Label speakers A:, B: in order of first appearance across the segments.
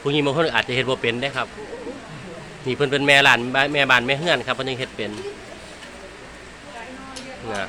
A: ผู้หญิงบางคนอาจจะเฮ็ดบ่เป็นได้ครับนี่เพิ่นเป็นแม่หลานแม่บ้านแม่เฮือนครับเพิ่นยังเฮ็ดเป็นนะ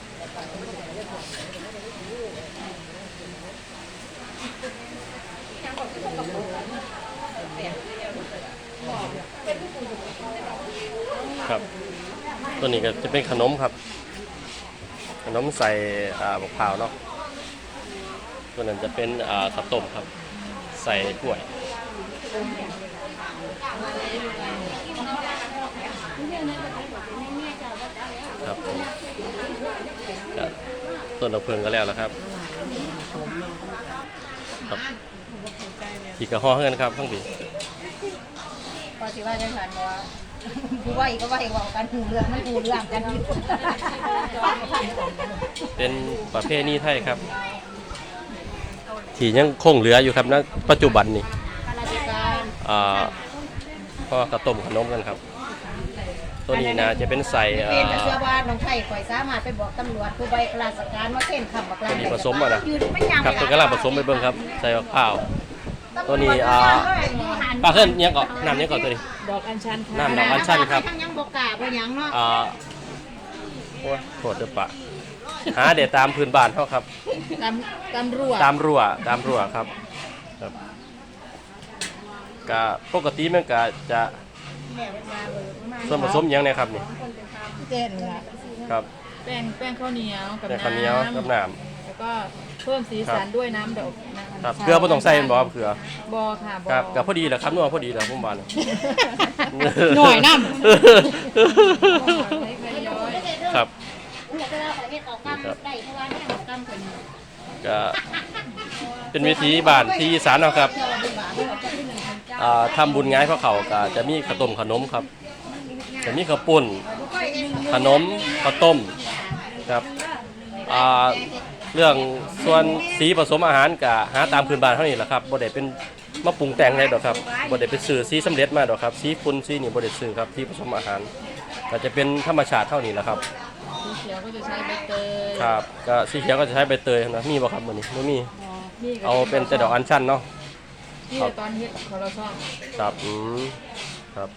A: บ ตัวนี้ก็จะเป็นขนมครับ ขนมใส่อ่าบกพร้าวเนาะตัวนั้นจะเป็นอ่าข้าวต้มครับ ใส่กล้วยครับผมก็ต้นดอกเพลิงก็แล้วแล้วครับ ครับที่กระห้อเฮือนครับทั้งปี
B: พอสิว่าจังซั่นบ่ ว่าผู้ว่าอีกก็ว่าอีกเว่ากันหูเรื่องไม่หูเรื่องกันอยู่
A: เป็นประเภทนี้ไทยครับ ที่ยังคงเหลืออยู่ครับณปัจจุบันนี่
B: ข้าราชการ
A: อ่าก็กระต้มขนมกันครับ ตัวนี้นะจะเป็นใส่อ่า
B: เป็นแต่เชื่อว่าน้องไผ่ข่อยสามารถไปบอกตำรวจผู้ใบข้าราชการว่าเส้นคำบักลา
A: ตัวนี้ผสมอะนะ
B: ยืนไม่ยัง
A: ครับตัวกระลาผสมไปเบิ่งครับ ใส่มะพร้าว ตัวนี้อ่าปลาเขึ้นเนี้ยก่อนน้ำเนี้ยก่อนตัวนี้
C: ดอกอัญชันค่ะ
A: น้ำดอกอัญชันครับ
B: ทั้งยังบกกล้าบ่หยังเนาะ
A: อ่าโอ้ยโทษเด้อปะหาเด็ดตามพื้นบ้านเขาครับ
C: ตามตามรั่ว
A: ตามรั่วตามรั่วครับครับก็ปกติมันก็จะส่วนผสมหยังเนี่ยครับนี่
B: เต้นล่ะ
A: ครับ
C: แป้งแป้งข้าวเหนียวกับ
A: แต่
C: น้ำ
A: ข้าวเหนียวกับน้
C: แล้วก็เพิ่มสีสันด้วยน้ำดอกน้ำำ
A: ครับเกลือบ่ต้องใส่แม่นบ่ครับเกลือ บ
C: อค่ะบอ
A: ครับกับพอดีแหละครับนัวพอดีแหละผมว่านะ
C: หน่อยน้
A: ครับ
B: เวลาข่อยเฮ็ดออกกำได้เพราะว่าแม่กำข่อยนี่
A: ก็เป็นวิธีบ้านที่อีสานเนาะครับอ่าทำบุญง่ายพระเขาก็จะมีข้าวต้มขนมครับ จะมีข้าวปุ้นขนมข้าวต้มครับอ่า เรื่องส่วนสีผสมอาหารก็หาตามพื้นบ้านเท่านี้แหละครับบ่ได้เป็นมาปรุงแต่งได้ดอกครับบ่ได้ไปซื้อสีสำเร็จมาดอกครับสีฝุ่นสีนี่บ่ได้ซื้อครับที่ผสมอาหารก็จะเป็นธรรมชาติเท่านี้แหละครับ
C: สีเขียวก็จะใช้ใบเตย
A: ครับก็สีเขียวก็จะใช้ใบเตยนะมีบ่ครับมื้อนี้บ่มี
C: นี่ก็
A: เอาเป็นแต่ดอกอัญชันเนาะ
C: นี่แต่ตอนเฮ็ดของเราชอบ
A: ครับอืมครับ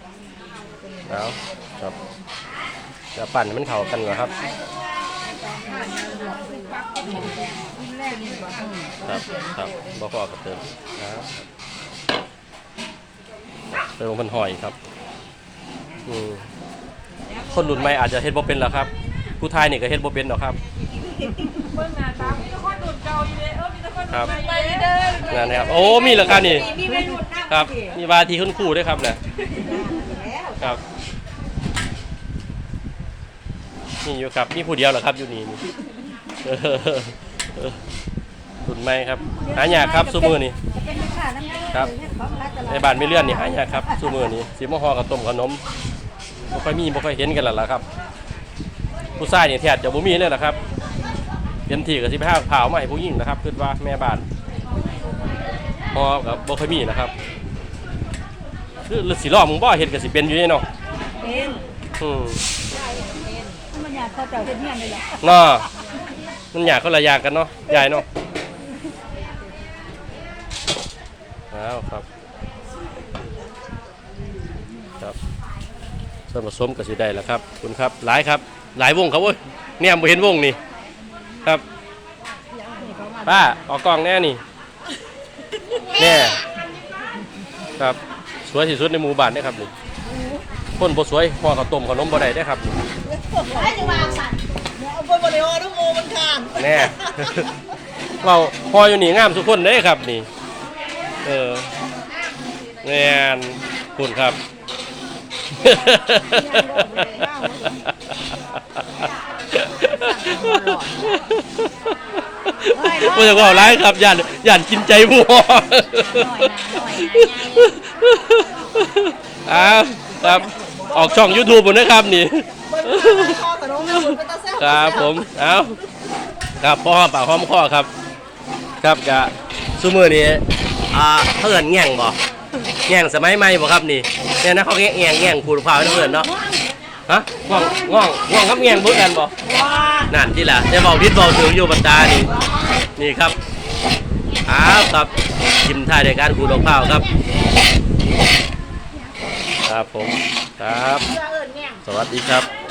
A: แล้วครับจะปั่นให้มันเข้ากันก่อนครับ ครับครับบ่พอกับเติมนะครับเติมมันหอยครับอืมคนรุ่นใหม่อาจจะเฮ็ดบ่เป็นหรอครับ ผู้ไทยนี่ก็เฮ็ดบ่เป็นหรอกครับ
C: เบิ่งหน้าตามีแต่คนดูดเก่าอยู่เลยเออมีแต่คน
A: ครับ
C: ไปเด้อ
A: นั่นนะครับโอ้มีเหรอครับนี่
C: มีไม่ดูดน้ำ
A: ครับ มีวาทีคุณครูด้วยครับเนี่ยครับ นี่อยู่ครับ มีผู้เดียวเหรอครับอยู่นี่นี่เออเออรุ่นใหม่ครับ หายากครับซูมือนี่ครับในบ้านไม่เลื่อนนี่หายากครับซูมือนี่สีมะฮอกับต้มขนมบ่ค่อยมีบ่ค่อยเห็นกันแล้วล่ะครับ ผู้ชายนี่แทบจะบ่มีเลยล่ะครับเต็มที่ก็สิไปหาผ่าวมาให้ผู้หญิงนะครับคิดว่าแม่บ้านฮอกับบ่ค่อยมีนะครับ คือฤาษีล้อมึงบ่เฮ็ดก็สิเป็นอยู่นี่เนาะ
B: เป็น
A: อืม
B: มันอยากเขาเจ้าเฮ็ดเฮียนเลยล่ะ
A: เนาะมันอยากคนละอย่างกันเนาะยายเนาะอ้าวครับ ครับส่วนผสมก็สิได้แล้วครับขอบคุณครับ หลายครับ หลายวงครับเว้ยเนี่ยบ่เห็นวงนี่ครับ ป้าออกกล้องแน่นี่แน่ครับ สวยที่สุดในหมู่บ้านเด้ครับนี่คนบ่สวยห่อข้าวต้มขนมบ่ได้เด้ครับ
B: ไอ้จะวางสั่น
D: เอาบนบริโอทุกโมมันข้าม
A: แน่ เราพออยู่นี่งามทุกคนเด้ครับนี่ เออแม่นคุณครับ ไม่ต้องว่าร้ายครับย่านย่านกินใจบัว
B: หน่อยนะหน่อยนะ
A: อ้าวครับ ออกช่อง YouTube ผมนะครับนี่
D: เบิ้งมา ค
A: รับผมเอาครับพ่อปากหอมคอครับ ครับกะซูมือนี้อ่าเพื่อนแง่งบ่แง่งสมัยใหม่บ่ครับนี่เนี่ยนะเขาแง่งแง่งแง่งขูดพร้าวให้เพื่อนเนาะฮะง่องง่องง่องครับแง่งเบิ่กันบ่นั่นที่ล่ะจะบอกพิษบอกถึงอยู่บรรดานี่นี่ครับอ้าวครับกิมท้ายในการขูดพร้าวครับ ครับผมครับ สวัสดีครับ